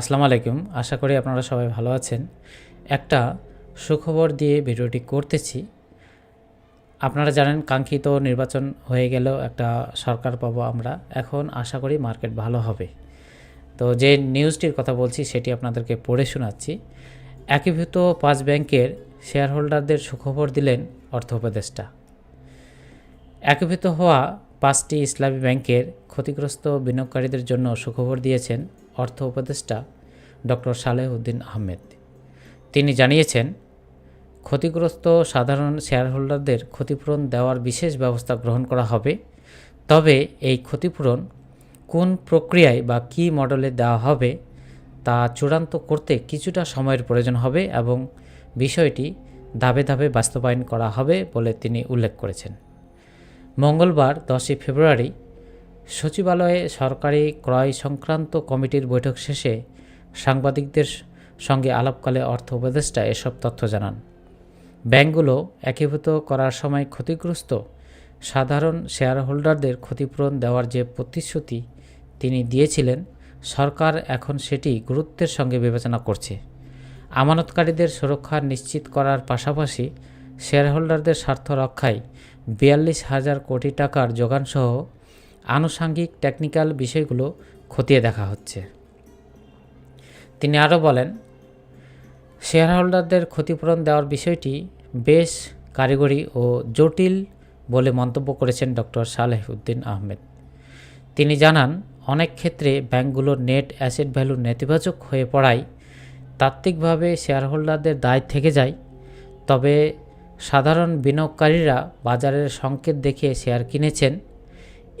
আসসালামু আলাইকুম। আশা করি আপনারা সবাই ভালো আছেন। একটা সুখবর দিয়ে ভিডিওটি করতেছি। আপনারা জানেন কাঙ্ক্ষিত নির্বাচন হয়ে গেল, একটা সরকার পাবো আমরা। এখন আশা করি মার্কেট ভালো হবে। তো যে নিউজটির কথা বলছি, সেটি আপনাদেরকে পড়ে শোনাচ্ছি। একীভূত পাঁচ ব্যাংকের শেয়ার হোল্ডারদের সুখবর দিলেন অর্থ উপদেষ্টা। একীভূত হওয়া পাঁচটি ইসলামী ব্যাংকের ক্ষতিগ্রস্ত বিনিয়োগকারীদের জন্য সুখবর দিয়েছেন অর্থ উপদেষ্টা ডক্টর সালেহ উদ্দিন আহমেদ। তিনি জানিয়েছেন, ক্ষতিগ্রস্ত সাধারণ শেয়ারহোল্ডারদের ক্ষতিপূরণ দেওয়ার বিশেষ ব্যবস্থা গ্রহণ করা হবে। তবে এই ক্ষতিপূরণ কোন প্রক্রিয়ায় বা কী মডেলে দেওয়া হবে তা চূড়ান্ত করতে কিছুটা সময়ের প্রয়োজন হবে এবং বিষয়টি ধাপে ধাপে বাস্তবায়ন করা হবে বলে তিনি উল্লেখ করেছেন। মঙ্গলবার দশই ফেব্রুয়ারি সচিবালয়ে সরকারি ক্রয় সংক্রান্ত কমিটির বৈঠক শেষে সাংবাদিকদের সঙ্গে আলাপকালে অর্থ উপদেষ্টা এসব তথ্য জানান। ব্যাংকগুলো একীভূত করার সময় ক্ষতিগ্রস্ত সাধারণ শেয়ার হোল্ডারদের ক্ষতিপূরণ দেওয়ার যে প্রতিশ্রুতি তিনি দিয়েছিলেন, সরকার এখন সেটি গুরুত্বের সঙ্গে বিবেচনা করছে। আমানতকারীদের সুরক্ষা নিশ্চিত করার পাশাপাশি শেয়ারহোল্ডারদের স্বার্থ রক্ষায় বিয়াল্লিশ হাজার কোটি টাকার যোগানসহ আনুষাঙ্গিক টেকনিক্যাল বিষয়গুলো খতিয়ে দেখা হচ্ছে। তিনি আরও বলেন শেয়ারহোল্ডারদের ক্ষতিপূরণ দেওয়ার বিষয়টি বেশ কারিগরি ও জটিল বলে মন্তব্য করেছেন ডক্টর সালেহ উদ্দিন আহমেদ। তিনি জানান, অনেক ক্ষেত্রে ব্যাংকগুলোর নেট অ্যাসেট ভ্যালু নেতিবাচক হয়ে পড়ায়, তাত্ত্বিকভাবে শেয়ারহোল্ডারদের দায় থেকে যায়। তবে সাধারণ বিনিয়োগকারীরা বাজারের সংকেত দেখে শেয়ার কিনেছেন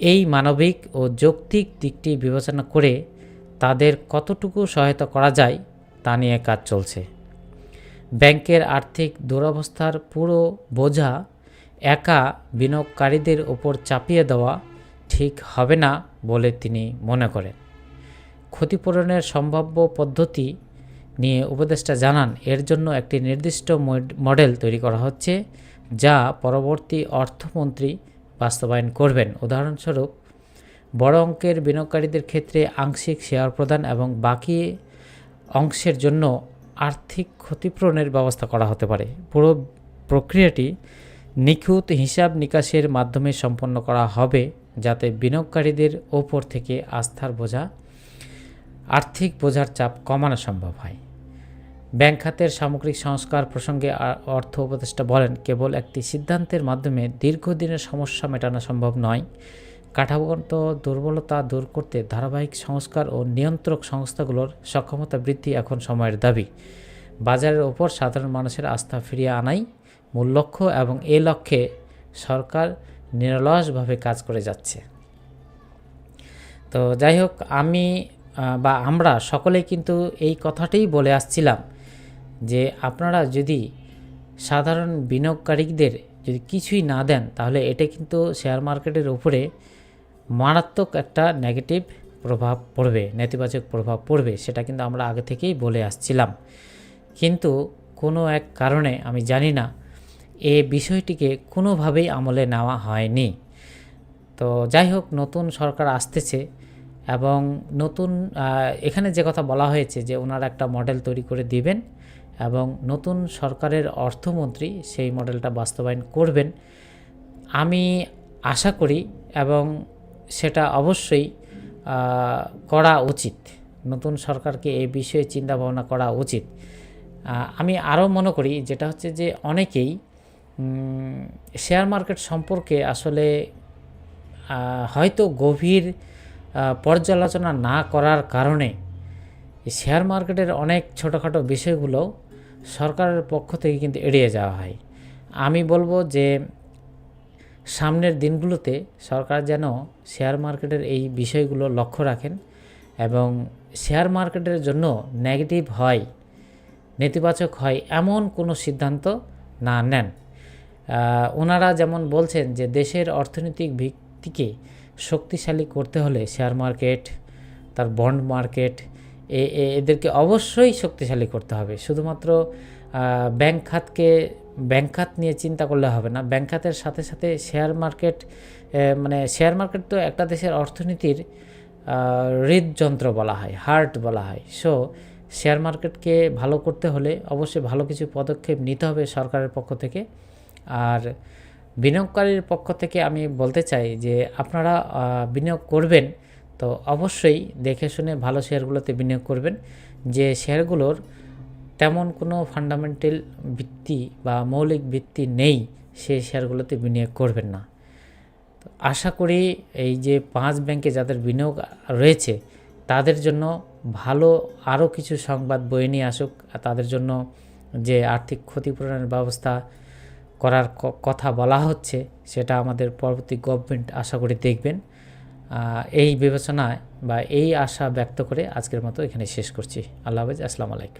এই মানবিক ও যৌক্তিক দিকটি বিবেচনা করে তাদের কতটুকু সহায়তা করা যায় তা নিয়ে কাজ চলছে। ব্যাংকের আর্থিক দুরবস্থার পুরো বোঝা একা বিনিয়োগকারীদের ওপর চাপিয়ে দেওয়া ঠিক হবে না বলে তিনি মনে করেন। ক্ষতিপূরণের সম্ভাব্য পদ্ধতি নিয়ে উপদেষ্টা জানান, এর জন্য একটি নির্দিষ্ট মডেল তৈরি করা হচ্ছে যা পরবর্তী অর্থমন্ত্রী বাস্তবায়ন করবেন। উদাহরণস্বরূপ, বড় অঙ্কের বিনিয়োগকারীদের ক্ষেত্রে আংশিক শেয়ার প্রদান এবং বাকি অংশের জন্য আর্থিক ক্ষতিপূরণের ব্যবস্থা করা হতে পারে। পুরো প্রক্রিয়াটি নিখুঁত হিসাব নিকাশের মাধ্যমে সম্পন্ন করা হবে, যাতে বিনিয়োগকারীদের ওপর থেকে আস্থার বোঝা, আর্থিক বোঝার চাপ কমানো সম্ভব হয়। ব্যাংক খাতের সামগ্রিক সংস্কার প্রসঙ্গে অর্থ উপদেষ্টা বলেন, কেবল একটি সিদ্ধান্তের মাধ্যমে দীর্ঘদিনের সমস্যা মেটানো সম্ভব নয়। কাঠামোগত দুর্বলতা দূর করতে ধারাবাহিক সংস্কার ও নিয়ন্ত্রক সংস্থাগুলোর সক্ষমতা বৃদ্ধি এখন সময়ের দাবি। বাজারের ওপর সাধারণ মানুষের আস্থা ফিরিয়ে আনাই মূল লক্ষ্য এবং এ লক্ষ্যে সরকার নিরলসভাবে কাজ করে যাচ্ছে। তো যাই হোক, আমি বা আমরা সকলেই কিন্তু এই কথাটাই বলে আসছিলাম যে আপনারা যদি সাধারণ বিনিয়োগকারীদের যদি কিছুই না দেন, তাহলে এটা কিন্তু শেয়ার মার্কেটের উপরে মারাত্মক একটা নেগেটিভ প্রভাব পড়বে, নেতিবাচক প্রভাব পড়বে, সেটা কিন্তু আমরা আগে থেকেই বলে আসছিলাম। কিন্তু কোনো এক কারণে, আমি জানি না, এ বিষয়টিকে কোনোভাবেই আমলে নেওয়া হয়নি। তো যাই হোক, নতুন সরকার আসতেছে এবং নতুন এখানে যে কথা বলা হয়েছে যে ওনারা একটা মডেল তৈরি করে দিবেন এবং নতুন সরকারের অর্থমন্ত্রী সেই মডেলটা বাস্তবায়ন করবেন। আমি আশা করি এবং সেটা অবশ্যই করা উচিত। নতুন সরকারকে এই বিষয়ে চিন্তা ভাবনা করা উচিত। আমি আরও মনে করি যেটা হচ্ছে যে অনেকেই শেয়ার মার্কেট সম্পর্কে আসলে হয়তো গভীর পর্যালোচনা না করার কারণে, শেয়ার মার্কেটের অনেক ছোটোখাটো বিষয়গুলো সরকারের পক্ষ থেকে কিন্তু এড়িয়ে যাওয়া হয়। আমি বলব যে, সামনের দিনগুলোতে সরকার যেন শেয়ার মার্কেটের এই বিষয়গুলো লক্ষ্য রাখেন এবং শেয়ার মার্কেটের জন্য নেগেটিভ হয়, নেতিবাচক হয় এমন কোনো সিদ্ধান্ত না নেন। ওনারা যেমন বলছেন যে, দেশের অর্থনৈতিক ভিত্তিকে শক্তিশালী করতে হলে শেয়ার মার্কেট, তার বন্ড মার্কেট এদেরকে অবশ্যই শক্তিশালী করতে হবে। শুধুমাত্র ব্যাংক খাতকে, ব্যাংক খাত নিয়ে চিন্তা করলে হবে না। ব্যাংক খাতের সাথে সাথে শেয়ার মার্কেট মানে শেয়ার মার্কেট তো একটা দেশের অর্থনীতির হৃদযন্ত্র বলা হয়, হার্ট বলা হয়। সো, শেয়ার মার্কেটকে ভালো করতে হলে অবশ্যই ভালো কিছু পদক্ষেপ নিতে হবে সরকারের পক্ষ থেকে। আর বিনিয়োগকারীর পক্ষ থেকে আমি বলতে চাই যে, আপনারা বিনিয়োগ করবেন তো অবশ্যই দেখে শুনে ভালো শেয়ারগুলোতে বিনিয়োগ করবেন। যে শেয়ারগুলোর তেমন কোনো ফান্ডামেন্টাল ভিত্তি বা মৌলিক ভিত্তি নেই সেই শেয়ারগুলোতে বিনিয়োগ করবেন না। তো আশা করি এই যে পাঁচ ব্যাংকে যাদের বিনিয়োগ রয়েছে, তাদের জন্য ভালো আরও কিছু সংবাদ বয়ে নিয়ে আসুক তাদের জন্য যে আর্থিক ক্ষতিপূরণের ব্যবস্থা করার কথা বলা হচ্ছে, সেটা আমাদের পরবর্তী গভর্নমেন্ট আশা করি দেখবেন। এই বিবেচনায় বা এই আশা ব্যক্ত করে আজকের মতো এখানে শেষ করছি। আল্লাহ হাফেজ, আসসালামু আলাইকুম।